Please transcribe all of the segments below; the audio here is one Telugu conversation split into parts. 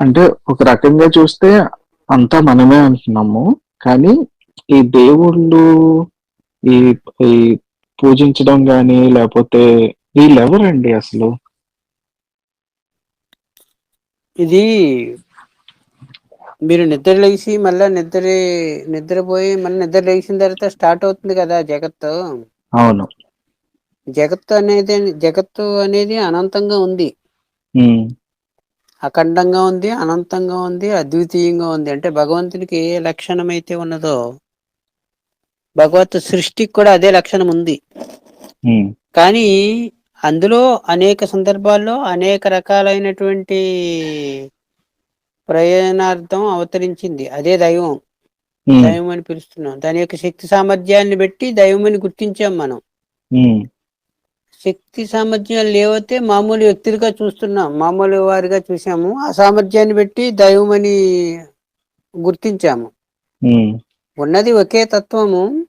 అంటే ఒక రకంగా చూస్తే అంతా మనమే అంటున్నాము. కానీ ఈ దేవుళ్ళు ఈ ఈ పూజించడం గాని లేకపోతే వీళ్ళెవరండి అసలు? ఇది మీరు నిద్ర లేచి మళ్ళా నిద్ర నిద్రపోయి మళ్ళీ నిద్ర లేచిన తర్వాత స్టార్ట్ అవుతుంది కదా జగత్తు. అవును. జగత్తు అనేది జగత్తు అనేది అనంతంగా ఉంది. అఖండంగా ఉంది అనంతంగా ఉంది అద్వితీయంగా ఉంది. అంటే భగవంతునికి ఏ లక్షణం అయితే ఉన్నదో భగవత్ సృష్టికి కూడా అదే లక్షణం ఉంది. కానీ అందులో అనేక సందర్భాల్లో అనేక రకాలైనటువంటి ప్రయోజనార్థం అవతరించింది. అదే దైవం. దైవం అని పిలుస్తున్నాం. దాని యొక్క శక్తి సామర్థ్యాన్ని బట్టి దైవం అని గుర్తించాం మనం. శక్తి సామర్థ్యాలు లేవతే మామూలు వ్యక్తులుగా చూస్తున్నాం మామూలు వారిగా చూసాము ఆ సామర్థ్యాన్ని బట్టి దైవం అని గుర్తించాము. ఉన్నది ఒకే తత్వము.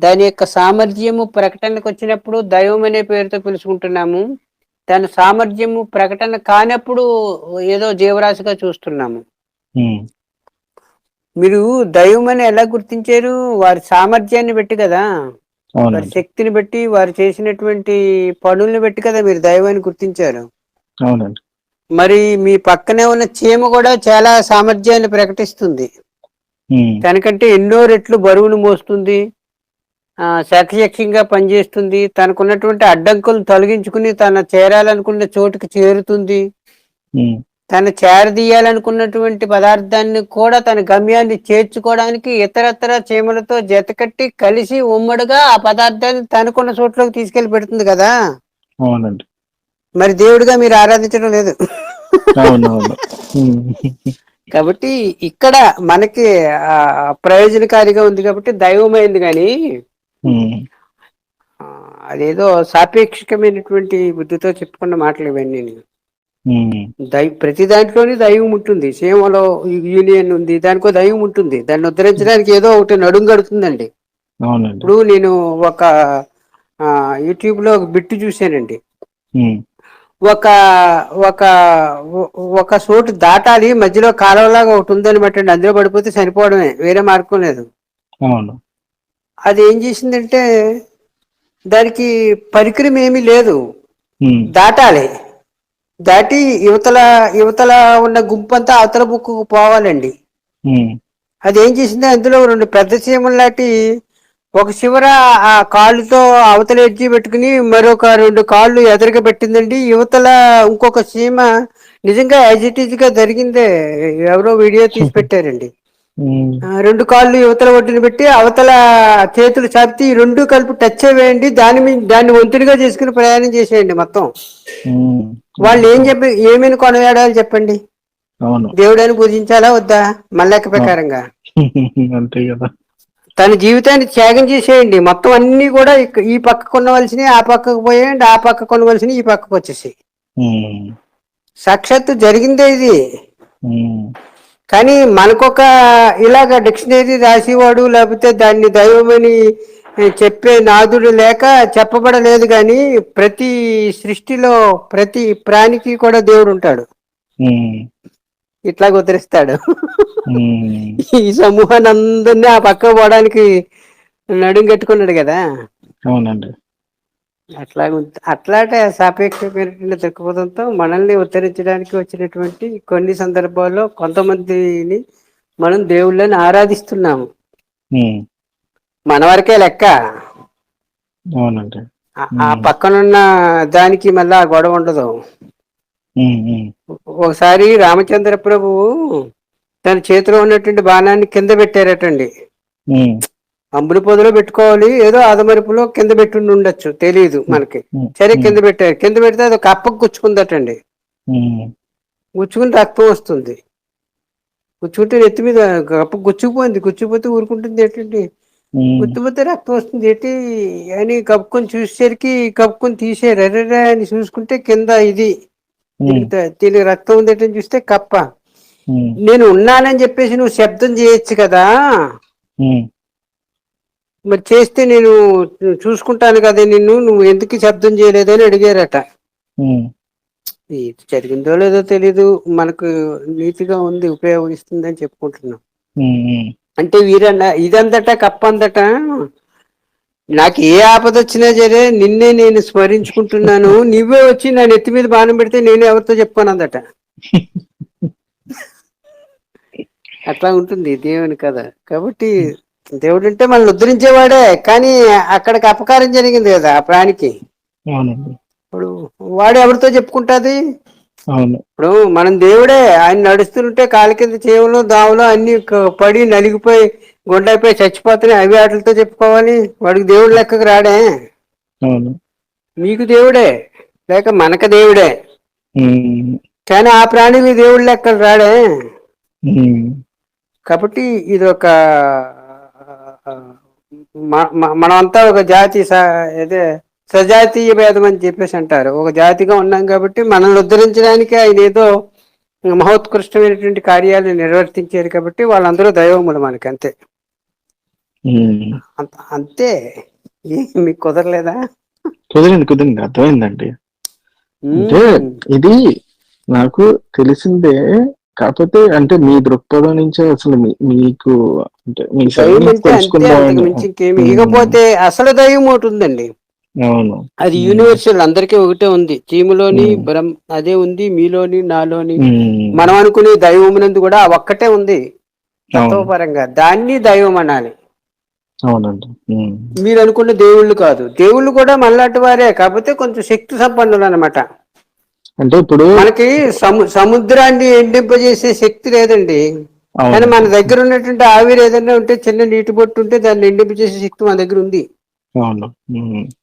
దాని యొక్క సామర్థ్యము ప్రకటనకు వచ్చినప్పుడు దైవం అనే పేరుతో పిలుచుకుంటున్నాము. దాని సామర్థ్యము ప్రకటన కానప్పుడు ఏదో జీవరాశిగా చూస్తున్నాము. మీరు దైవం అని ఎలా గుర్తించారు? వారి సామర్థ్యాన్ని బట్టి కదా. వారి శక్తిని బట్టి వారు చేసినటువంటి పనుల్ని బట్టి కదా మీరు దైవాన్ని గుర్తించారు. అవునండి. మరి మీ పక్కనే ఉన్న చీమ కూడా చాలా సామర్థ్యాన్ని ప్రకటిస్తుంది. తనకంటే ఎన్నో రెట్లు బరువును మోస్తుంది. ఆ శక్తియక్షంగా పనిచేస్తుంది. తనకున్నటువంటి అడ్డంకులు తొలగించుకుని తన చేరాలనుకున్న చోటుకి చేరుతుంది. తన చేరదీయాలనుకున్నటువంటి పదార్థాన్ని కూడా తన గమ్యాన్ని చేర్చుకోవడానికి ఇతరత్ర చీమలతో జతకట్టి కలిసి ఉమ్మడిగా ఆ పదార్థాన్ని తనకున్న చోట్లోకి తీసుకెళ్ళి పెడుతుంది కదా? అవునండి. మరి దేవుడిగా మీరు ఆరాధించడం లేదు. కాబట్టి ఇక్కడ మనకి ప్రయోజనకారిగా ఉంది కాబట్టి దైవమైంది కానీ అదేదో సాపేక్షికమైనటువంటి బుద్ధితో చెప్పుకున్న మాటలు ఇవన్నీ ప్రతి దాంట్లోనే దైవం ఉంటుంది. సీమలో యూనియన్ ఉంది దానికో దైవం ఉంటుంది. దాన్ని ఉద్ధరించడానికి ఏదో ఒకటి నడుం గడుతుందండి ఇప్పుడు నేను ఒక యూట్యూబ్లో ఒక బిట్టు చూశానండి. ఒక ఒక ఒక చోటు దాటాలి మధ్యలో కాలువలాగా ఒకటి ఉందనమాట అండి అందులో పడిపోతే చనిపోవడమే వేరే మార్గం లేదు. అది ఏం చేసిందంటే దానికి పరికరం ఏమీ లేదు. దాటాలి. దాటి యువతల యువతల ఉన్న గుంపంతా అవతల బుక్కుకు పోవాలండి. అది ఏం చేసింది అందులో రెండు పెద్ద చీమలు లాంటి ఒక చివర ఆ కాళ్ళుతో అవతల ఎడ్జి పెట్టుకుని మరొక రెండు కాళ్ళు ఎదురుగా పెట్టిందండి. యువతల ఇంకొక చీమ నిజంగా యాజ్ ఇట్ ఈజ్గా జరిగిందే. ఎవరో వీడియో తీసి పెట్టారండి. రెండు కాళ్ళు యువతల ఒడ్డున పెట్టి అవతల చేతులు చాపితే ఈ రెండు కలిపి టచ్ వేయండి దాని దాన్ని ఒంటిడిగా చేసుకుని ప్రయాణం చేసేయండి మొత్తం. వాళ్ళు ఏం చెప్పి ఏమని కొనయాడాలి చెప్పండి? దేవుడని పూజించాలా వద్దా? మల్లెక్క ప్రకారంగా. అంతే కదా. తన జీవితాన్ని త్యాగం చేసేయండి. మొత్తం అన్ని కూడా ఈ పక్క కొనవలసినవి ఆ పక్కకు పోయేయండి ఆ పక్క కొనవలసినవి ఈ పక్కకు వచ్చేసాయి. ఉమ్, సాక్షాత్తు జరిగిందే ఇది. కానీ మనకొక ఇలాగ డిక్షనరీ రాసేవాడు లేకపోతే దాన్ని దైవమని చెప్పే నాదుడు లేక చెప్పబడలేదు కానీ ప్రతి సృష్టిలో ప్రతి ప్రాణికి కూడా దేవుడు ఉంటాడు ఇట్లా ఉద్ధరిస్తాడు. ఈ సమూహాన్ని అందరినీ ఆ పక్క పోవడానికి నడుం కట్టుకున్నాడు కదా. అవునండి. అట్లా అట్లాంటి సాపేక్షమైనటువంటి దృక్పథంతో మనల్ని ఉద్ధరించడానికి వచ్చినటువంటి కొన్ని సందర్భాల్లో కొంతమందిని మనం దేవుళ్ళని ఆరాధిస్తున్నాము. మన వరకే లెక్క. అవునండి. ఆ- పక్కనున్న దానికి మళ్ళా ఆ గొడవ ఉండదు. ఒకసారి రామచంద్ర ప్రభువు తన చేతిలో ఉన్నటువంటి బాణాన్ని కింద పెట్టారటండి. అంబుల పొదలో పెట్టుకోవాలి ఏదో ఆదమరుపులో కింద పెట్టుండి ఉండొచ్చు తెలియదు మనకి. సరే కింద పెట్టారు కింద పెడితే అది కప్పకు గుచ్చుకుందటండి. గుచ్చుకుని రక్తం వస్తుంది. గుచ్చుకుంటే నెత్తి మీద కప్ప గుచ్చుకుపోయింది గుచ్చుకుపోతే ఊరుకుంటుంది ఏంటండి? గుచ్చుకుపోతే రక్తం వస్తుంది ఏంటి? అని కప్పుకొని చూసేసరికి కప్పుకొని తీసేరు ఎర్రరా అని చూసుకుంటే కింద ఇది. దీనికి రక్తం ఉంది ఏంటని చూస్తే కప్ప. నేను ఉన్నానని చెప్పేసి నువ్వు శబ్దం చేయొచ్చు కదా? మరి చేస్తే నేను చూసుకుంటాను కదా నిన్ను నువ్వు ఎందుకు శబ్దం చేయలేదని అడిగారట. ఇది జరిగిందో లేదో తెలీదు మనకు నీతిగా ఉంది ఉపయోగిస్తుంది అని చెప్పుకుంటున్నాం. అంటే వీరన్న ఇదందట కప్పందట నాకు ఏ ఆపద వచ్చినా సరే నిన్నే నేను స్మరించుకుంటున్నాను నువ్వే వచ్చి నా నెత్తి మీద బాణం పెడితే నేను ఎవరితో చెప్పుకోనందట. అట్లా ఉంటుంది దేవుని కథ. కాబట్టి దేవుడు అంటే మనల్ని ఉద్ధరించేవాడే కానీ అక్కడికి అపకారం జరిగింది కదా ఆ ప్రాణికి. అవునండి. ఇప్పుడు వాడు ఎవరితో చెప్పుకుంటాది? అవును. ఇప్పుడు మనం దేవుడే ఆయన నడుస్తుంటే కాలి కింద చేవులు దావులు అన్ని పడి నలిగిపోయి గుండెపోయి చచ్చిపోతున్నాయి అవి వాటితో చెప్పుకోవాలి. వాడికి దేవుడు లెక్కకు రాడే. అవును. మీకు దేవుడే లేక మనకు దేవుడే. కానీ ఆ ప్రాణికి దేవుడు లెక్కకు రాడే. కాబట్టి ఇది ఒక మ- మ- మనమంతా ఒక జాతి అదే సజాతీయ భేదం అని చెప్పేసి అంటారు. ఒక జాతిగా ఉన్నాం కాబట్టి మనల్ని ఉద్ధరించడానికి ఆయన ఏదో మహోత్కృష్టమైనటువంటి కార్యాలు నిర్వర్తించారు కాబట్టి వాళ్ళందరూ దైవములు మనకి అంతే. అంత- అంతే మీకు కుదరలేదా? కుదిరింది కుదిరింది. అర్థమైందండి. అంటే. ఇది నాకు తెలిసిందే కాకపోతే అంటే మీ దృక్పథం నుంచే అసలు మీకు అంటే మీ సైడ్ దైవం నుంచి అంటే అంతే తెలుసుకుందాం అంతకు మించి ఇంకేమి మ్మ్. ఇకపోతే అసలు దైవం ఒకటి ఉందండి. అవును. అది. యూనివర్సల్ అందరికీ ఒకటే ఉంది. చీములోని. బ్రహ్మ అదే ఉంది మీలోని నాలోని. మనం అనుకునే దైవమునందు కూడా ఒక్కటే ఉంది. తత్వపరంగా దాన్ని దైవం అనాలి. అవునండి. మీరు అనుకున్న దేవుళ్ళు కాదు. దేవుళ్ళు కూడా మళ్ళాంటి వారే. కాకపోతే కొంచెం శక్తి సంపన్నులు అనమాట అంటే ఇప్పుడు మనకి సము సముద్రాన్ని ఎండింపజేసే శక్తి లేదండి. కానీ మన దగ్గర ఉన్నటువంటి ఆవిరి ఏదైనా ఉంటే చిన్న నీటి బొట్టు ఉంటే దాన్ని ఎండింపజేసే శక్తి మన దగ్గర ఉంది.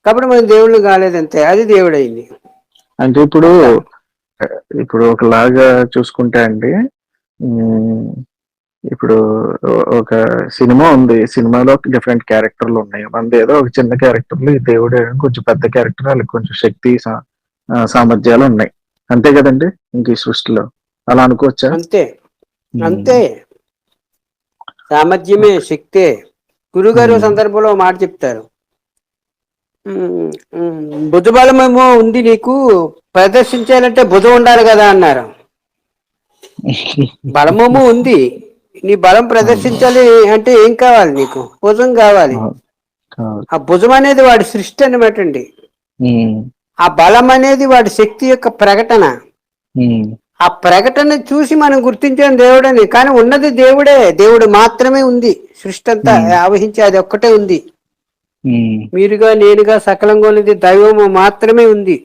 కాబట్టి మనం దేవుళ్ళు కాలేదంతే. అది దేవుడైంది అంటే ఇప్పుడు ఇప్పుడు ఒకలాగా చూసుకుంటే అండి ఇప్పుడు ఒక సినిమా ఉంది. సినిమాలో డిఫరెంట్ క్యారెక్టర్లు ఉన్నాయి. మనది ఏదో ఒక చిన్న క్యారెక్టర్లు ఈ దేవుడు కొంచెం పెద్ద క్యారెక్టర్ వాళ్ళకి కొంచెం శక్తి సామర్థ్యాలు ఉన్నాయి. అంతే కదండి? ఇంక ఈ సృష్టిలో. అలా అనుకోవచ్చా? అంతే. అంతే. సామర్థ్యమే శక్తే. గురుగారు. సందర్భంలో మాట చెప్తారు. మ్మ్, మ్మ్, భుజబలమేమో ఉంది నీకు ప్రదర్శించాలంటే భుజం ఉండాలి కదా అన్నారు. బలమేమో ఉంది. నీ బలం ప్రదర్శించాలి అంటే ఏం కావాలి నీకు? భుజం కావాలి. ఆ భుజం అనేది వాడి సృష్టి అనమాట అండి. ఆ బలం అనేది వాడి శక్తి యొక్క ప్రకటన. ఆ ప్రకటన చూసి మనం గుర్తించాం దేవుడని కానీ ఉన్నది దేవుడే. దేవుడు మాత్రమే ఉంది. సృష్టి అంతా. ఆవహించి అది ఒక్కటే ఉంది. మీరుగా నేనుగా సకలంగా ఉన్నది దైవము మాత్రమే ఉంది.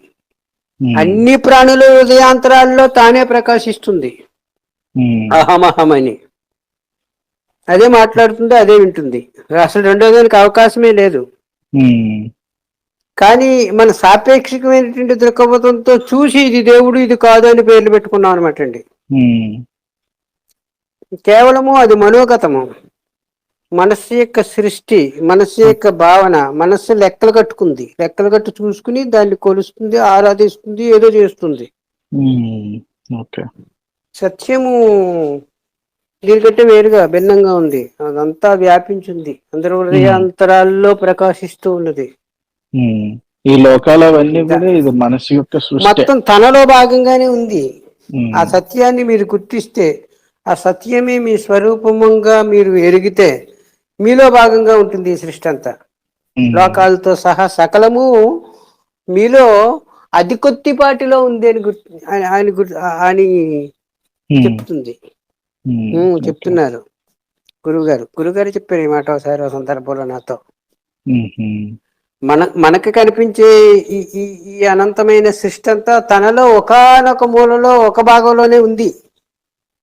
అన్ని ప్రాణుల హృదయాంతరాల్లో తానే ప్రకాశిస్తుంది. అహమహమని. అదే మాట్లాడుతుంది అదే వింటుంది. అసలు రెండో దానికి అవకాశమే లేదు. కానీ మన సాపేక్షికమైనటువంటి దృక్పథంతో చూసి ఇది దేవుడు ఇది కాదు అని పేర్లు పెట్టుకున్నాం అనమాట అండి. కేవలము అది మనోగతము. మనస్సు యొక్క సృష్టి మనస్సు యొక్క భావన మనస్సు లెక్కలు కట్టుకుంది. లెక్కలు కట్టు చూసుకుని దాన్ని కొలుస్తుంది ఆరాధిస్తుంది ఏదో చేస్తుంది. సత్యము దీనికంటే వేరుగా భిన్నంగా ఉంది. అదంతా వ్యాపించింది. అందరి హృదయాంతరాల్లో ప్రకాశిస్తూ ఉన్నది. ఈ లోకాలు అవన్నీ కూడా ఇది మనసు యొక్క సృష్టి. మొత్తం తనలో భాగంగానే ఉంది. ఆ సత్యాన్ని మీరు గుర్తిస్తే ఆ సత్యమే మీ స్వరూపముగా మీరు ఎరిగితే మీలో భాగంగా ఉంటుంది ఈ సృష్టి అంతా. లోకాలతో సహా సకలము మీలో అతి కొద్దిపాటిలో ఉంది అని గుర్తు ఆయన- అని చెప్తుంది. చెప్తున్నారు. గురువుగారు గురుగారు చెప్పారు ఈ మాట ఒకసారి ఒక సందర్భంలో నాతో. మన మనకు కనిపించే ఈ ఈ అనంతమైన సృష్టి అంతా తనలో ఒకానొక మూలలో ఒక భాగంలోనే ఉంది.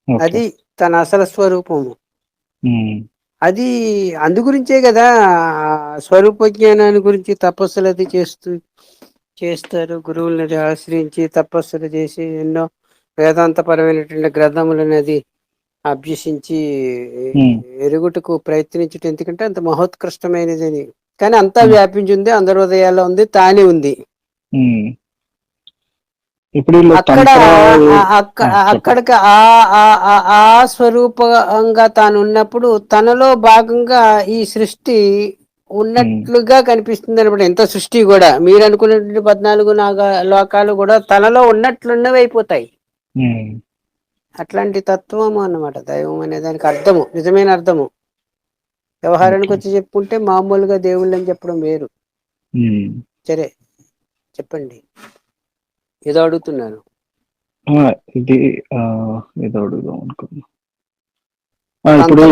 అది తన అసలు స్వరూపము అది అందు గురించే కదా స్వరూప జ్ఞానాన్ని గురించి తపస్సులు అది చేస్తూ చేస్తారు గురువులని ఆశ్రయించి తపస్సులు చేసి ఎన్నో వేదాంతపరమైనటువంటి గ్రంథములను అది అభ్యసించి. ఎరుగుటకు ప్రయత్నించటం ఎందుకంటే అంత మహోత్కృష్టమైనది అని కానీ అంతా. వ్యాపించింది అందరి హృదయాల్లో ఉంది తానే ఉంది. ఇప్పుడు అక్కడ తంత్రాలు ఆ- అక్క- ఆ, చెప్పండి. అక్కడికి ఆ ఆ- స్వరూపంగా తాను ఉన్నప్పుడు తనలో భాగంగా ఈ సృష్టి ఉన్నట్లుగా కనిపిస్తుంది అనమాట ఎంత సృష్టి కూడా మీరు అనుకున్నటువంటి పద్నాలుగు నాగ లోకాలు కూడా తనలో ఉన్నట్లున్నవి అయిపోతాయి అట్లాంటి తత్వము అన్నమాట దైవం అనే దానికి అర్థము నిజమైన అర్థము వ్యవహారానికి వచ్చి చెప్పుకుంటే మామూలుగా దేవుళ్ళు అని చెప్పడం వేరు. సరే చెప్పండి. ఏదో అడుగుతున్నారు. ఇది ఆ, ఏదో అడుగుదాం అనుకున్నా. ఇప్పుడు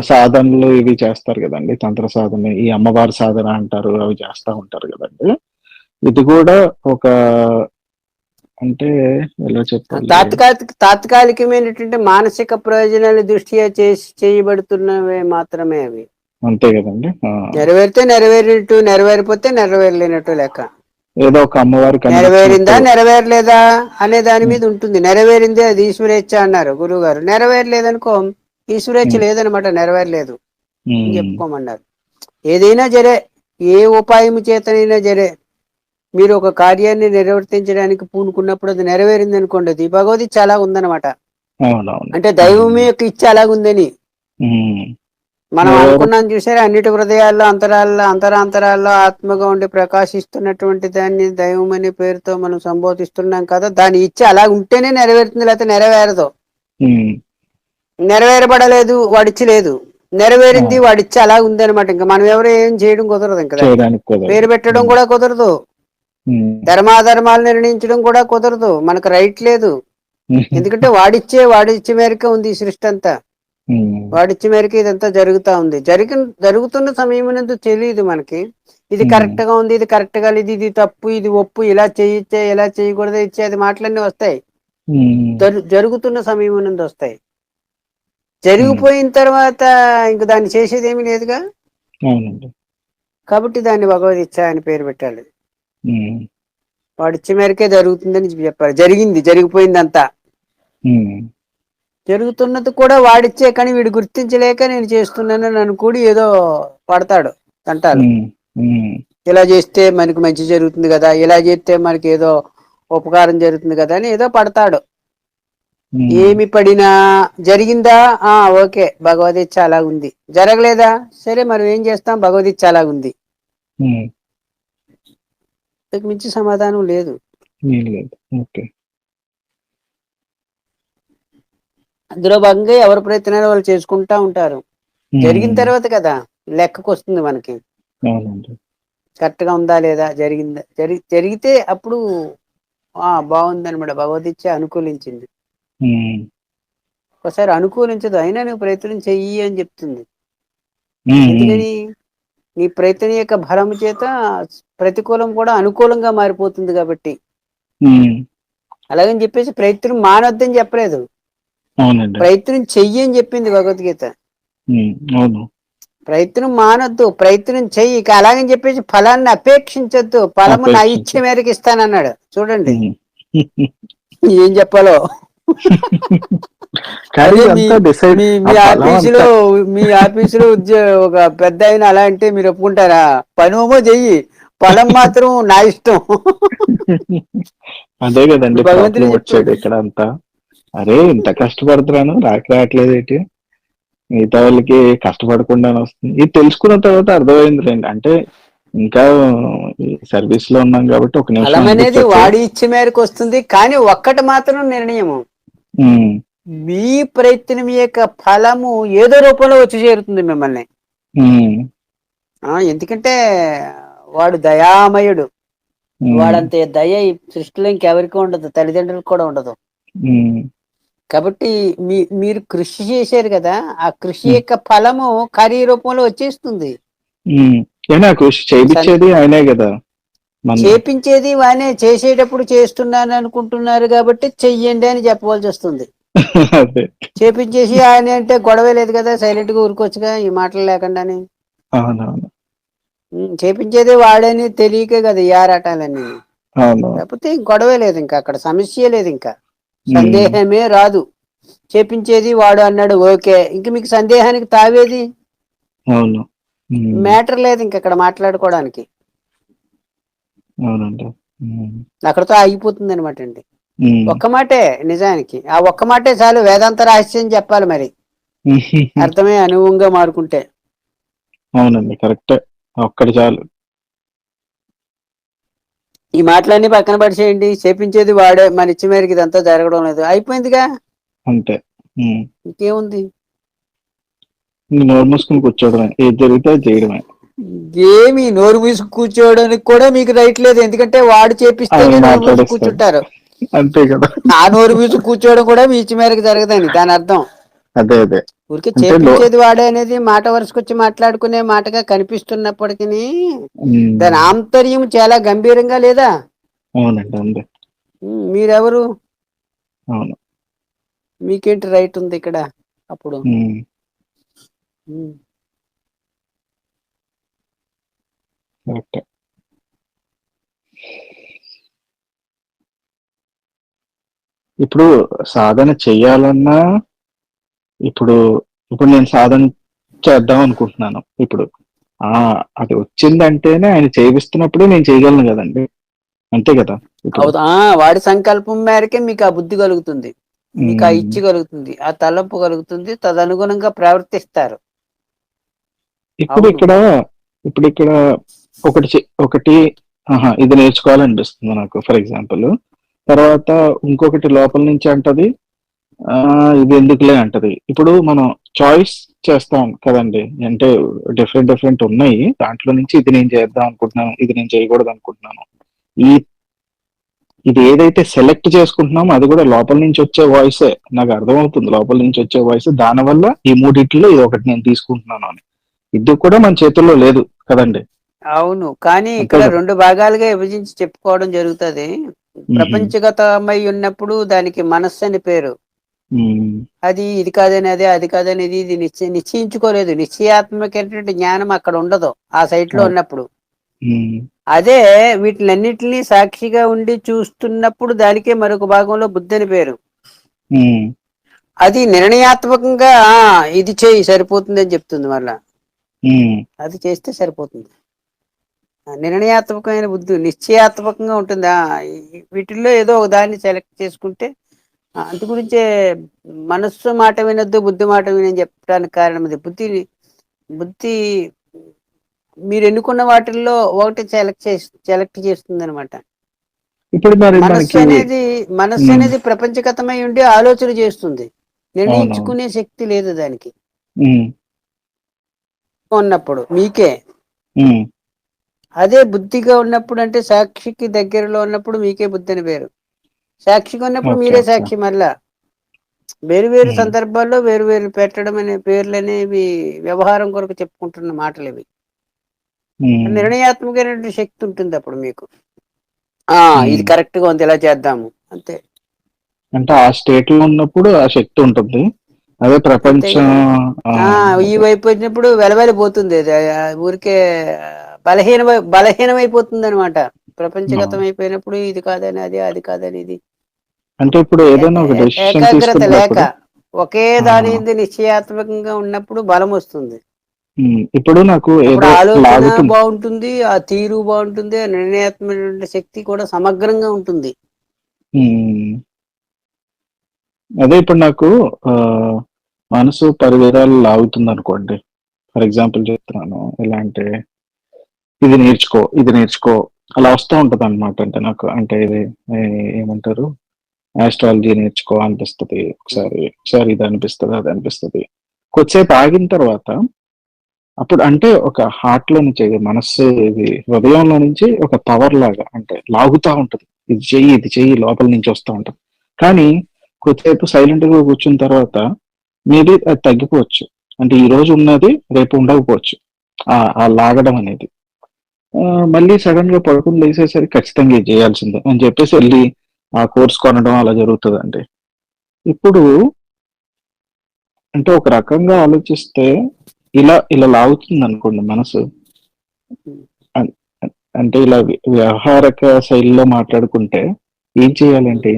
సాధనలు ఇవి చేస్తారు కదండి. తంత్ర సాధన ఈ అమ్మవారి సాధన అంటారు అవి చేస్తా ఉంటారు కదండి. ఇది కూడా ఒక అంటే ఎలా చెప్పాలి? తాత్కాలిక తాత్కాలికమైనటువంటి మానసిక ప్రయోజనాల దృష్ట్యా చేసి చేయబడుతున్నవే మాత్రమే అవి. అంతే కదండి. నెరవేరితే నెరవేరినట్టు నెరవేరిపోతే నెరవేరలేనట్టు లెక్క. ఏదో ఒక అమ్మవారి నెరవేరిందా నెరవేరలేదా అనే దాని మీద ఉంటుంది. నెరవేరింది అది ఈశ్వరేచ్ఛ అన్నారు గురువు గారు నెరవేరలేదనుకో ఈశ్వరేచ్ఛ లేదనమాట నెరవేరలేదు. చెప్పుకోమన్నారు. ఏదైనా జరే ఏ ఉపాయం చేతనైనా జరే మీరు ఒక కార్యాన్ని నిర్వర్తించడానికి పూనుకున్నప్పుడు అది నెరవేరింది అనుకోండి అది భగవతి చాలా ఉందన్నమాట. అంటే దైవం యొక్క ఇచ్చ అలాగుందని మనం అనుకున్నాం చూసారా అన్నిటి హృదయాల్లో అంతరాల్లో అంతరాంతరాల్లో ఆత్మగా ఉండి ప్రకాశిస్తున్నటువంటి దాన్ని దైవం అనే పేరుతో మనం సంబోధిస్తున్నాం కదా దాని ఇచ్చ అలా ఉంటేనే నెరవేరుతుంది లేకపోతే నెరవేరదు. నెరవేరబడలేదు వాడిచ్చి లేదు నెరవేరింది వాడిచ్చి అలా ఉంది అనమాట ఇంకా మనం ఎవరు ఏం చేయడం కుదరదు ఇంకా. పేరు పెట్టడం కూడా కుదరదు. ధర్మాధర్మాలు నిర్ణయించడం కూడా కుదరదు. మనకు రైట్ లేదు. ఎందుకంటే వాడిచ్చే వాడిచ్చే మేరకే ఉంది ఈ సృష్టి అంతా. వాడిచ్చే మేరకు ఇదంతా జరుగుతా ఉంది. జరిగిన జరుగుతున్న సమయం తెలియదు మనకి. ఇది. కరెక్ట్గా ఉంది ఇది కరెక్ట్గా లేదు ఇది తప్పు ఇది ఒప్పు ఇలా చేయొచ్చే ఇలా చేయకూడదు ఇచ్చే అది మాటలన్నీ వస్తాయి. జరుగుతున్న సమయం నుండి వస్తాయి. జరిగిపోయిన తర్వాత ఇంక దాన్ని చేసేది ఏమీ లేదుగా కాబట్టి దాన్ని భగవద్ అని పేరు పెట్టాలి. ఉమ్, వాడిచ్చే మేరకే జరుగుతుందని చెప్పాలి జరిగింది జరిగిపోయిందంతా. జరుగుతున్నది కూడా వాడిచ్చే కానీ వీడు గుర్తించలేక నేను చేస్తున్నానని అనుకోడి ఏదో పడతాడు అంటారు ఇలా చేస్తే మనకి మంచి జరుగుతుంది కదా ఇలా చేస్తే మనకి ఏదో ఉపకారం జరుగుతుంది కదా అని ఏదో పడతాడు. ఏమి పడినా జరిగిందా? ఆ ఓకే భగవదీచ్ఛ అలాగుంది. జరగలేదా? సరే మనం ఏం చేస్తాం? భగవదీచ్ఛ అలాగుంది. ఇంతకు మించి సమాధానం లేదు. ఓకే. అందులో భాగంగా ఎవరి ప్రయత్నాలు వాళ్ళు చేసుకుంటా ఉంటారు. జరిగిన తర్వాత కదా లెక్కకు వస్తుంది మనకి. కరెక్ట్గా ఉందా లేదా? జరిగిందా? జరి జరిగితే అప్పుడు ఆ బాగుంది అనమాట భగవదీచ్ఛ అనుకూలించింది. ఒకసారి అనుకూలించదు. అయినా నువ్వు ప్రయత్నం చెయ్యి అని చెప్తుంది. ఎందుకని? నీ ప్రయత్నం యొక్క బలం చేత ప్రతికూలం కూడా అనుకూలంగా మారిపోతుంది కాబట్టి. అలాగని చెప్పేసి ప్రయత్నం మానొద్దని చెప్పలేదు. ప్రయత్నం చెయ్యి అని చెప్పింది భగవద్గీత. ప్రయత్నం మానొద్దు ప్రయత్నం చెయ్యి. ఇక అలాగని చెప్పేసి ఫలాన్ని అపేక్షించొద్దు. ఫలము నా. ఇచ్చే మేరకు ఇస్తానన్నాడు. చూడండి. ఏం చెప్పాలో. మీ- ఆఫీసులో మీ ఆఫీసులో ఉద్యోగ ఒక పెద్ద ఆయన అలా అంటే మీరు ఒప్పుకుంటారా? పనేమో చెయ్యి. ఫలం మాత్రం నా ఇష్టం. అదే కదండి చెప్పాడు. ఇక్కడ అంతా అరే ఇంత కష్టపడుతున్నాను రాక రావట్లేదు ఏంటి? మిగతా వాళ్ళకి కష్టపడకుండానే వస్తుంది. ఇది తెలుసుకున్న తర్వాత అర్థమైంది అంటే ఇంకా సర్వీస్లో ఉన్నాం కాబట్టి ఒక నిమిషం అనేది. వాడి ఇచ్చే మేరకు వస్తుంది కానీ ఒక్కటి మాత్రం నిర్ణయము. ఉమ్, మీ ప్రయత్నం యొక్క ఫలము ఏదో రూపంలో వచ్చి చేరుతుంది మిమ్మల్ని. ఎందుకంటే వాడు దయామయుడు. వాడంతే దయ ఈ సృష్టిలో ఇంకెవరికి ఉండదు తల్లిదండ్రులకు కూడా ఉండదు. కాబట్టి మీ మీరు కృషి చేశారు కదా ఆ కృషి. యొక్క ఫలము కార్యరూపంలో వచ్చేస్తుంది. ఉమ్. ఏనా కృషి చేయించేది ఆయనే కదా మన చేపించేది వానే చేసేటప్పుడు చేస్తున్నాను అనుకుంటున్నారు కాబట్టి చెయ్యండి అని చెప్పవలసి వస్తుంది. చేపించేసి ఆయన అంటే గొడవ లేదు కదా సైలెంట్గా ఊరుకోవచ్చుగా ఈ మాటలు లేకుండానే. చేపించేది వాడని తెలియకే కదా ఈ ఆరాటాలన్నీ. లేకపోతే గొడవే లేదు ఇంకా అక్కడ సమస్య లేదు ఇంకా. సందేహమే రాదు. చేపించేది వాడు అన్నాడు ఓకే. ఇంక మీకు సందేహానికి తావేది? మ్యాటర్ లేదు ఇంక అక్కడ మాట్లాడుకోవడానికి. అక్కడతో ఆగిపోతుంది అనమాట అండి. ఒక్క మాటే నిజానికి. ఆ ఒక్క మాటే చాలు వేదాంత రహస్యం చెప్పాలి మరి. అర్థమే అనువుగా మారుకుంటే. అవునండి కరెక్టే. ఒక్కటి చాలు. ఈ మాటలన్నీ పక్కన పడిచేయండి చేపించేది వాడే మన ఇచ్చ మేరకు ఇదంతా జరగడం లేదు. అయిపోయిందిగా? అంతే. ఇంకేముంది? ఇంక నోరు మూసుకుని కూర్చోవడమే. ఏది జరిగితే చేయడమే. ఏమి నోరు మూసి కూర్చోవడానికి కూడా మీకు రైట్ లేదు. ఎందుకంటే వాడు మాట్లాడిస్తాడు. కూర్చుంటారు. అంతే కదా. ఆ నోరు మూసి కూర్చోవడం కూడా మీ ఇచ్చి మేరకు జరగదని దాని అర్థం. అదే అదే. ఊరికే చేపించేది వాడే అనేది మాట వరుసకొచ్చి మాట్లాడుకునే మాటగా కనిపిస్తున్నప్పటికీ. దాని ఆంతర్యం చాలా గంభీరంగా లేదా? అవునండి మీరెవరు? అవును. మీకేంటి రైట్ ఉంది ఇక్కడ అప్పుడు? ఉమ్. ఉమ్. కరెక్టే ఇప్పుడు సాధన చెయ్యాలన్నా ఇప్పుడు ఇప్పుడు నేను సాధన చేద్దాం అనుకుంటున్నాను. ఇప్పుడు ఆ అది వచ్చిందంటేనే ఆయన చేయిస్తున్నప్పుడే నేను చేయగలను కదండి. అంతే కదా? వాడి సంకల్పం మేరకే మీకు ఆ బుద్ధి కలుగుతుంది. మీకు ఆ. ఇచ్చి కలుగుతుంది. ఆ తలంపు కలుగుతుంది. తదనుగుణంగా ప్రవర్తిస్తారు. ఇప్పుడు. ఇక్కడ ఇప్పుడు ఇక్కడ ఒకటి ఒకటి ఆహా ఇది నేర్చుకోవాలనిపిస్తుంది నాకు ఫర్ ఎగ్జాంపుల్. తర్వాత ఇంకొకటి లోపల నుంచి అంటది ఆ ఇది ఎందుకులే అంటది. ఇప్పుడు మనం చాయిస్ చేస్తాం కదండి. అంటే డిఫరెంట్ డిఫరెంట్ ఉన్నాయి. దాంట్లో నుంచి ఇది నేను చేద్దాం అనుకుంటున్నాను ఇది నేను చేయకూడదు అనుకుంటున్నాను. ఈ ఇది ఏదైతే సెలెక్ట్ చేసుకుంటున్నామో అది కూడా లోపల నుంచి వచ్చే వాయిసే నాకు అర్థమవుతుంది లోపల నుంచి వచ్చే వాయిస్ దానివల్ల ఈ మూడిట్లో ఇది ఒకటి నేను తీసుకుంటున్నాను అని. ఇది కూడా మన చేతుల్లో లేదు కదండి. అవును. కానీ ఇక్కడ. రెండు భాగాలుగా విభజించి చెప్పుకోవడం జరుగుతుంది. ప్రపంచగతమై ఉన్నప్పుడు దానికి మనస్సు అని పేరు. అది ఇది కాదని అదే అది కాదని ఇది ఇది నిశ్చయ నిశ్చయించుకోలేదు. నిశ్చయాత్మకమైనటువంటి జ్ఞానం అక్కడ ఉండదు ఆ సైట్లో. ఉన్నప్పుడు. అదే వీటిలన్నిటిని సాక్షిగా ఉండి చూస్తున్నప్పుడు దానికే మరొక భాగంలో బుద్ధి అని పేరు. అది నిర్ణయాత్మకంగా "ఆ, ఇది చేయి సరిపోతుంది అని చెప్తుంది మళ్ళా. అది చేస్తే సరిపోతుంది. నిర్ణయాత్మకమైన బుద్ధి నిశ్చయాత్మకంగా ఉంటుంది. వీటిల్లో ఏదో ఒక దాన్ని సెలెక్ట్ చేసుకుంటే అందు గురించే మనస్సు మాట వినొద్దు బుద్ధి మాట వినని చెప్పడానికి కారణం అది. బుద్ధి బుద్ధి మీరు ఎన్నుకున్న వాటిల్లో ఒకటి సెలెక్ట్ చేసి సెలెక్ట్ చేస్తుంది అనమాట ఇప్పుడు మనస్సు అనేది మనస్సు. అనేది ప్రపంచగతమై ఉండి ఆలోచన చేస్తుంది. నిర్ణయించుకునే శక్తి లేదు దానికి. ఉన్నప్పుడు మీకే. అదే బుద్ధిగా ఉన్నప్పుడు అంటే సాక్షికి దగ్గరలో ఉన్నప్పుడు మీకే బుద్ధి అని పేరు సాక్షిగా ఉన్నప్పుడు మీరే. సాక్షి మళ్ళా. వేరు వేరు. సందర్భాల్లో వేరు వేరు పెట్టడం అనే పేర్లు అనేవి వ్యవహారం కొరకు చెప్పుకుంటున్న మాటలు ఇవి ఉమ్, నిర్ణయాత్మకమైనటువంటి శక్తి ఉంటుంది అప్పుడు మీకు. ఆ. ఇది కరెక్ట్గా ఉంది ఇలా చేద్దాము అంతే. అంటే ఆ స్టేట్లో ఉన్నప్పుడు ఆ శక్తి ఉంటుంది. అదే ప్రపంచం ఈ వైపు వచ్చినప్పుడు వెలవెలిపోతుంది ఊరికే బలహీన బలహీనమైపోతుంది అనమాట ప్రపంచగతం అయిపోయినప్పుడు ఇది కాదని అది అది కాదని ఇది. అంటే ఇప్పుడు ఏదైనా ఒక ఏకాగ్రత లేక ఒకే. దాని నిశ్చయాత్మకంగా ఉన్నప్పుడు బలం వస్తుంది ఇప్పుడు నాకు ఆలోచన బాగుంటుంది ఆ తీరు బాగుంటుంది ఆ నిర్ణయాత్మకమైన శక్తి కూడా సమగ్రంగా ఉంటుంది. అదే ఇప్పుడు నాకు మనసు పది విధాలు లాగుతుంది అనుకోండి ఫర్ ఎగ్జాంపుల్ చెప్తున్నాను. ఎలా అంటే ఇది నేర్చుకో ఇది నేర్చుకో. అలా వస్తూ ఉంటది అనమాట అంటే నాకు. అంటే ఇది ఏమంటారు? ఆస్ట్రాలజీ నేర్చుకో అనిపిస్తుంది. ఒకసారి ఒకసారి ఇది అనిపిస్తుంది అది అనిపిస్తుంది. కొద్దిసేపు ఆగిన తర్వాత అప్పుడు అంటే ఒక హార్ట్లో నుంచి మనస్సు ఇది హృదయంలో నుంచి ఒక పవర్ లాగా అంటే లాగుతా ఉంటది. ఇది చెయ్యి ఇది చెయ్యి లోపల నుంచి వస్తూ ఉంటది. కానీ కొద్దిసేపు సైలెంట్గా కూర్చున్న తర్వాత మేబీ అది తగ్గిపోవచ్చు. అంటే ఈ రోజు ఉన్నది రేపు ఉండకపోవచ్చు. ఆ లాగడం అనేది. మళ్ళీ సడన్గా పడుకుని లేసేసరికి ఖచ్చితంగా ఇది చేయాల్సిందే అని చెప్పేసి వెళ్ళి ఆ కోర్స్ కొనడం అలా జరుగుతుందండి. ఇప్పుడు అంటే ఒక రకంగా ఆలోచిస్తే ఇలా ఇలా లాగుతుంది అనుకోండి మనసు అంటే ఇలా వ్యవహారక శైలిలో మాట్లాడుకుంటే ఏం చేయాలంటే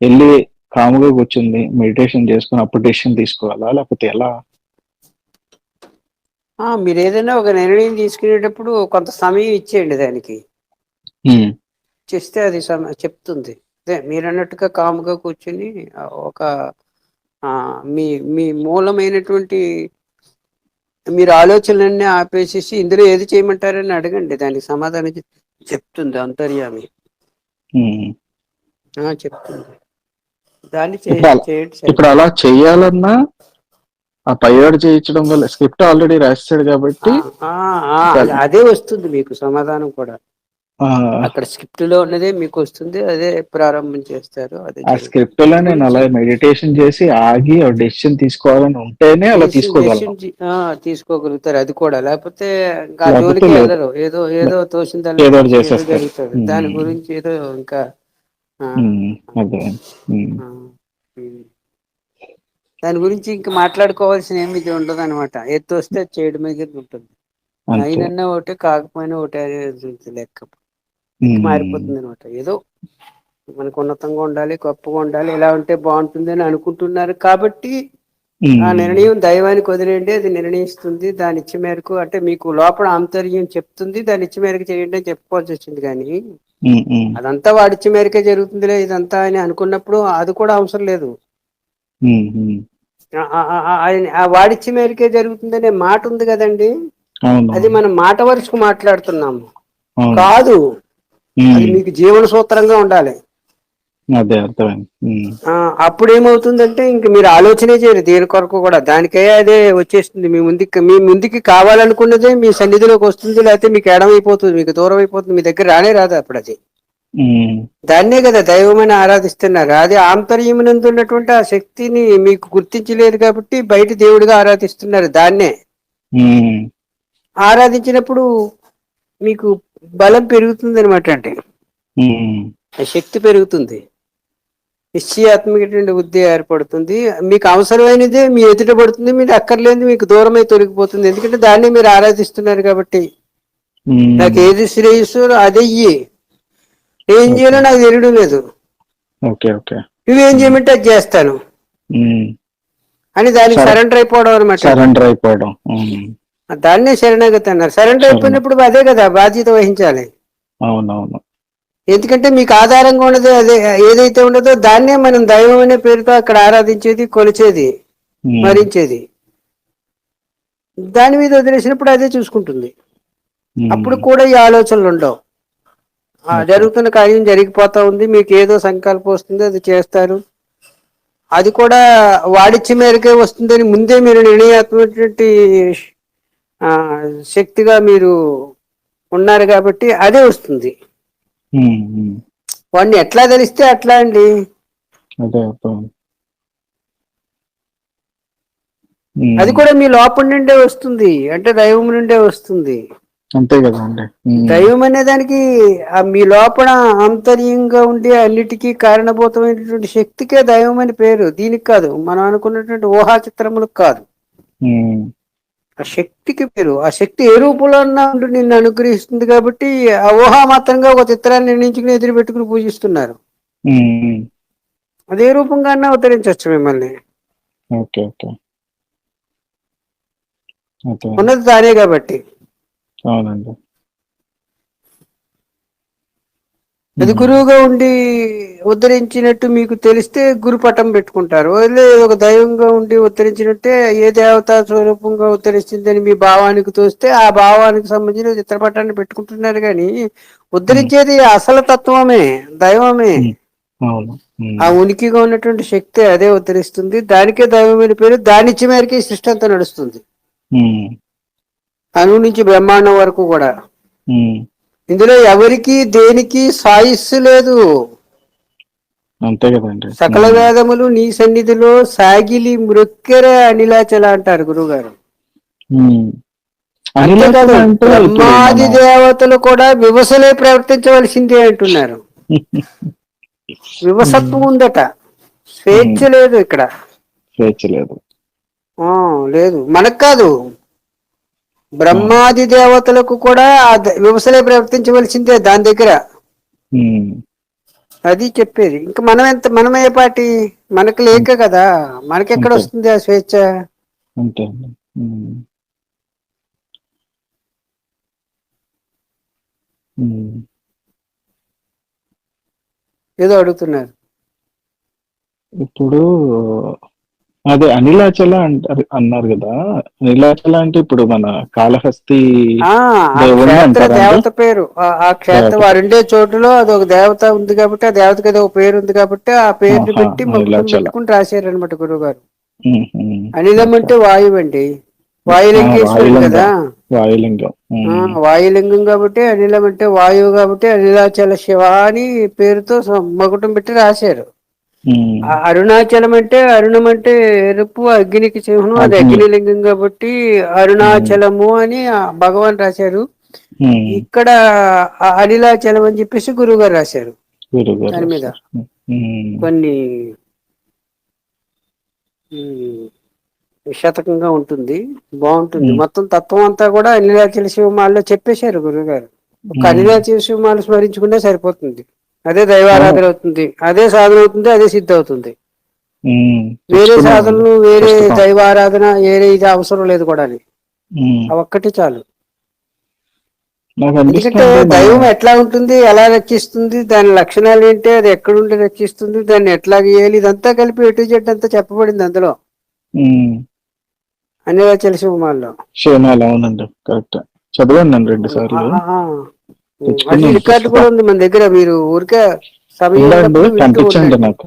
వెళ్ళి కాముగా కూర్చుంది మెడిటేషన్ చేసుకుని అప్పుడు డెసిషన్ తీసుకోవాలా? లేకపోతే ఎలా? మీరు ఏదైనా ఒక నిర్ణయం తీసుకునేటప్పుడు కొంత సమయం ఇచ్చేయండి దానికి. చేస్తే అది సమ చెప్తుంది. అదే మీరు అన్నట్టుగా కాముగా కూర్చుని ఒక మీ మీ మూలమైనటువంటి మీరు ఆలోచనలన్నీ ఆపేసేసి ఇందులో ఏది చేయమంటారని అడగండి. దానికి సమాధానం చెప్- చెప్తుంది అంతర్యామి. చెప్తుంది. దాన్ని చేయండి. ఇప్పుడు అలా చెయ్యాలన్నా ఆ పైవాడు చేయించడం వల్ల స్క్రిప్ట్ ఆల్రెడీ రాస్తాడు కాబట్టి అదే వస్తుంది మీకు సమాధానం కూడా అక్కడ స్క్రిప్ట్లో ఉన్నదే మీకు వస్తుంది అదే ప్రారంభం చేస్తారు అదే ఆ. స్క్రిప్ట్లో నేను అలా మెడిటేషన్ చేసి ఆగి ఆ డెసిషన్ తీసుకోవాలని ఉంటేనే అలా తీసుకోగలను తీసుకోగలుగుతారు అది కూడా లేకపోతే ఇంకా జోలికి. వెళ్ళరు ఏదో ఏదో తోసిందని ఏదో. జరుగుతుంది దాని. గురించి ఏదో ఇంకా అదే. దాని గురించి ఇంకా మాట్లాడుకోవాల్సిన ఏమి ఇది ఉండదు అనమాట ఎత్తు వస్తే చేయడం మీద ఉంటుంది. అయినన్నా ఒకటే కాకపోయినా ఒకటే లెక్క. మారిపోతుంది అనమాట ఏదో మనకు ఉన్నతంగా ఉండాలి గొప్పగా ఉండాలి ఇలా ఉంటే బాగుంటుంది అని అనుకుంటున్నారు కాబట్టి ఆ నిర్ణయం దైవానికి వదిలేయండి అది నిర్ణయిస్తుంది. దాని ఇచ్చ మేరకు అంటే మీకు లోపల ఆంతర్యం చెప్తుంది దాని ఇచ్చ మేరకు చేయండి అని చెప్పుకోవాల్సి వచ్చింది కానీ అదంతా వాడి ఇచ్చ మేరకే జరుగుతుందిలే ఇదంతా అని అనుకున్నప్పుడు అది కూడా అవసరం లేదు. ఆయన- ఆ వాడిచ్చ మేరకే జరుగుతుందనే మాట ఉంది కదండి అది మనం మాట వరుసకు మాట్లాడుతున్నాము. కాదు. అది మీకు జీవన సూత్రంగా ఉండాలి. అదే అర్థమైంది. అప్పుడు ఏమవుతుందంటే ఇంక మీరు ఆలోచనే చేయరు దేని కొరకు కూడా. దానికే అదే వచ్చేస్తుంది. మీ ముందుకి మీ ముందుకి కావాలనుకున్నదే మీ సన్నిధిలోకి వస్తుంది లేకపోతే మీకు ఎడమైపోతుంది మీకు దూరం అయిపోతుంది మీ దగ్గర రానే రాదు అప్పుడు అది. దాన్నే కదా దైవమని ఆరాధిస్తున్నారు. అది ఆంతర్యమునందు ఉన్నటువంటి ఆ శక్తిని మీకు గుర్తించలేదు కాబట్టి బయట దేవుడిగా ఆరాధిస్తున్నారు దాన్నే. ఆరాధించినప్పుడు మీకు బలం పెరుగుతుంది అనమాట అంటే శక్తి పెరుగుతుంది. నిశ్చయాత్మకటువంటి బుద్ధి ఏర్పడుతుంది. మీకు అవసరమైనదే మీ ఎదుట పడుతుంది మీకు అక్కర్లేనిది మీకు దూరమై తొలగిపోతుంది. ఎందుకంటే దాన్ని మీరు ఆరాధిస్తున్నారు కాబట్టి. నాకు ఏది శ్రేయస్సు అదయ్యి ఏం చేయాలో నాకు తెలియడం లేదు. Okay okay. నువ్వేం చేయమంటే అది చేస్తాను. అని దానికి సరే. సరెండర్ అయిపోవడం అనమాట సరెండర్ అయిపోవడం. దాన్నే శరణాగతి అన్నారు. సరెండర్ అయిపోయినప్పుడు అదే కదా బాధ్యత వహించాలి. అవునవును. ఎందుకంటే మీకు ఆధారంగా ఉన్నది అదే ఏదైతే ఉండదో దాన్నే మనం దైవం అనే పేరుతో అక్కడ ఆరాధించేది కొలిచేది మరించేది దాని మీద వదిలేసినప్పుడు అదే చూసుకుంటుంది. అప్పుడు కూడా ఈ ఆలోచనలు ఉండవు. జరుగుతున్న కార్యం జరిగిపోతా ఉంది. మీకు ఏదో సంకల్పం వస్తుంది అది చేస్తారు. అది కూడా వాడిచ్చే మేరకే వస్తుందని ముందే మీరు నిర్ణయాత్మకటువంటి ఆ, శక్తిగా మీరు ఉన్నారు కాబట్టి అదే వస్తుంది. వాడిని ఎట్లా తెలిస్తే అట్లా అండి. అది కూడా మీ లోపల నుండే వస్తుంది. అంటే దైవం నుండే వస్తుంది. అంతే కదా అండి. ఉమ్, దైవం అనే దానికి ఆ మీ లోపల ఆంతర్యంగా ఉండే అన్నిటికీ కారణభూతమైనటువంటి శక్తికే దైవం అని పేరు. దీనికి కాదు. మనం అనుకున్నటువంటి ఊహా చిత్రములకు కాదు ఆ శక్తికి పేరు. ఆ శక్తి ఏ రూపంలో ఉండి నిన్ను అనుగ్రహిస్తుంది కాబట్టి ఆ ఊహా మాత్రంగా ఒక చిత్రాన్ని నిర్ణయించుకుని ఎదురు పెట్టుకుని పూజిస్తున్నారు అదే రూపంగా అన్నా అవతరించవచ్చు మిమ్మల్ని. Okay okay. అదే ఉన్నది తానే కాబట్టి. అవునండి. అది గురువుగా ఉండి ఉద్ధరించినట్టు మీకు తెలిస్తే గురు పటం పెట్టుకుంటారు. లేదు ఒక దైవంగా ఉండి ఉద్ధరించినట్టే ఏ దేవతా స్వరూపంగా ఉద్ధరిస్తుందని మీ భావానికి తోస్తే ఆ భావానికి సంబంధించిన చిత్రపటాన్ని పెట్టుకుంటున్నారు కానీ ఉద్ధరించేది అసలు తత్వమే దైవమే. ఆ ఉనికిగా ఉన్నటువంటి శక్తి అదే ఉద్ధరిస్తుంది. దానికే దైవమైన పేరు దానిచ్చి మేరకే సృష్టి అంతా నడుస్తుంది. అణువు నుంచి బ్రహ్మాండం వరకు కూడా. ఇందులో ఎవరికి దేనికి సాయిస్సు లేదు. అంతే కదండి. సకల వేదములు నీ సన్నిధిలో సాగిలి మృక్కెర అనిలాచల అంటారు అంటే ఇప్పుడు బ్రహ్మాది దేవతలు కూడా వివసలే ప్రవర్తించవలసిందే అంటున్నారు. వివసత్వం ఉందట. స్వేచ్ఛ లేదు ఇక్కడ. స్వేచ్ఛ లేదు. ఆ లేదు. మనకు కాదు. బ్రహ్మాది దేవతలకు కూడా ఆ వివసలే ప్రవర్తించవలసిందే దాని దగ్గర. అది చెప్పేది. ఇంకా మనం ఎంత మనం ఏ పాటి మనకు లేక కదా. మనకెక్కడ. వస్తుంది ఆ స్వేచ్ఛ? అంతే. ఏదో అడుగుతున్నారు. ఇప్పుడు అదే అనిలాచల అంటారు అన్నారు కదా. అనిలాచల అంటే ఇప్పుడు మన కాళహస్తి దేవత పేరు. ఆ- క్షేత్రం. వారు ఉండే చోటులో అది ఒక దేవత ఉంది కాబట్టి ఆ దేవతకి ఏదో ఒక పేరు ఉంది కాబట్టి ఆ పేరుని ఆహా, పెట్టి. పెట్టుకుని రాశారు అనమాట గురువు గారు. అనిలం అంటే వాయువు అండి. వాయులింగేశ్వరుడు వాయులింగం. కదా. వాయులింగం. వాయులింగం కాబట్టి అనిలం అంటే వాయువు కాబట్టి అనిలాచల శివ అని పేరుతో మకుటం పెట్టి రాశారు. అరుణాచలం అంటే అరుణం అంటే ఎరుపు అగ్నికి చిహ్నం అది అగ్ని. అగ్నిలింగం కాబట్టి అరుణాచలము అని భగవాన్ రాశారు. ఇక్కడ అనిలాచలం అని చెప్పేసి గురువు గారు రాశారు దాని మీద. కొన్ని శతకంగా ఉంటుంది బాగుంటుంది. మొత్తం తత్వం అంతా కూడా అనిలాచల శివమాలలో చెప్పేశారు గురువు గారు ఒక. అనిలాచల శివమాల స్మరించుకుంటే సరిపోతుంది అదే దైవారాధన అవుతుంది. అదే సాధన అవుతుంది అదే సిద్ధి అవుతుంది. వేరే. సాధనలు వేరే. దైవారాధన వేరే ఇది అవసరం లేదు కూడా ఒక్కటి చాలు. ఎందుకంటే దైవం ఎట్లా ఉంటుంది ఎలా రక్షిస్తుంది దాని లక్షణాలు ఏంటి అది ఎక్కడుండి రక్షిస్తుంది దాన్ని ఎట్లా గీయాలి ఇదంతా కలిపి ఎటు జెడ్ అంతా చెప్పబడింది అందులో. అన్ని తెలిసి ఉమాల్లో శివమాల అవునండి కరెక్ట్. చదివాను నేను రెండు సార్లు. అది రికార్డు కూడా ఉంది మన దగ్గర మీరు ఊరికే సమయం. నాకు.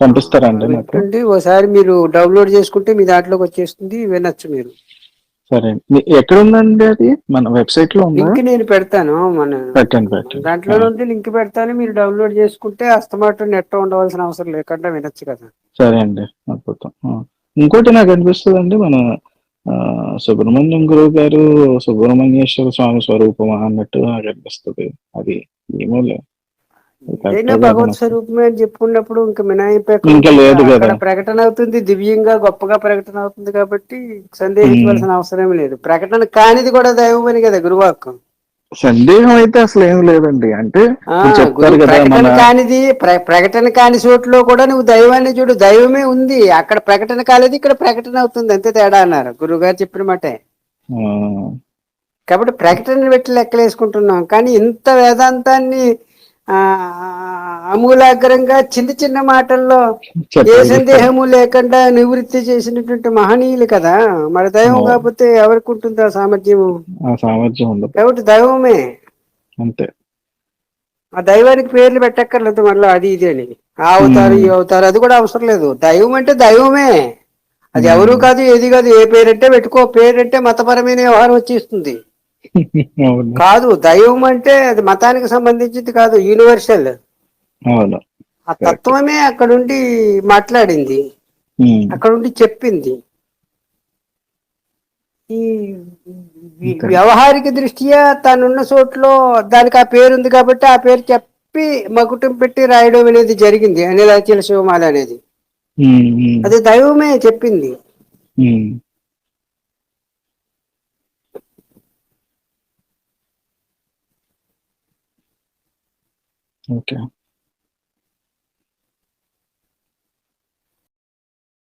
పంపిస్తారండి నాకు. ఒకసారి మీరు డౌన్లోడ్ చేసుకుంటే మీ దాంట్లోకి వచ్చేస్తుంది వినొచ్చు మీరు. సరే. ఎక్కడ ఉందండి అది? మన వెబ్సైట్లో ఉందా? లింక్ నేను పెడతాను మన పెట్టండి పెట్టండి దాంట్లో నుండి లింక్ పెడతాను మీరు డౌన్లోడ్ చేసుకుంటే అస్తమాట నెట్ ఉండవలసిన అవసరం లేకుండా వినొచ్చు కదా. సరే అండి అద్భుతం. ఇంకోటి నాకు అనిపిస్తుంది అండి మన సుబ్రహ్మణ్యం గురువు గారు సుబ్రహ్మణ్యేశ్వర స్వామి స్వరూపమా అన్నట్టు నాకు అనిపిస్తుంది అది ఏమో లే. కరెక్టే ఏదైనా కాదు భగవత్. స్వరూపమే అని చెప్పుకున్నప్పుడు ఇంకా మినాయింపు ఇంకా లేదు కదా. ప్రకటన అవుతుంది దివ్యంగా గొప్పగా ప్రకటన అవుతుంది కాబట్టి సందేహించవలసిన అవసరం లేదు ప్రకటన కానిది కూడా దైవం అని కదా గురువాక్కు సందేహం అయితే అసలు ఏం లేదండి. అంటే చెప్తారు కదా ప్రకటన కానిది ప్ర- ప్రకటన కాని చోట్లో కూడా నువ్వు దైవాన్ని చూడు దైవమే ఉంది. అక్కడ ప్రకటన కాలేదు ఇక్కడ ప్రకటన అవుతుంది. అంతే తేడా అన్నారు. గురువు గారు చెప్పిన మాటే. కాబట్టి ప్రకటన పెట్టి లెక్కలేసుకుంటున్నాం. కానీ ఇంత వేదాంతాన్ని అమూలాగ్రంగా చిన్న చిన్న మాటల్లో ఏ. సందేహము లేకుండా నివృత్తి చేసినటువంటి మహనీయులు కదా? మరి దైవం. కాకపోతే ఎవరికి ఉంటుంది ఆ సామర్థ్యము? సామర్థ్యం ఉండదు. కాబట్టి దైవమే. అంతే. ఆ దైవానికి పేర్లు పెట్టక్కర్లేదు మళ్ళీ అది ఇది అని. ఆ అవుతారు ఈ అవుతారు అది కూడా అవసరం లేదు. దైవం అంటే దైవమే. అది ఎవరు కాదు ఏది కాదు ఏ పేరంటే పెట్టుకో. పేరంటే మతపరమైన వ్యవహారం వచ్చేస్తుంది. కాదు దైవం అంటే అది మతానికి సంబంధించింది కాదు యూనివర్సల్ ఆ తత్వమే అక్కడుండి మాట్లాడింది అక్కడుండి చెప్పింది. ఈ. వ్యవహారిక దృష్ట్యా తనున్న చోట్లో దానికి ఆ పేరు ఉంది కాబట్టి ఆ పేరు చెప్పి మకుటం పెట్టి రాయడం అనేది జరిగింది అనిలాచల శివమాల అనేది. అది దైవమే చెప్పింది. ఉమ్. ఓకే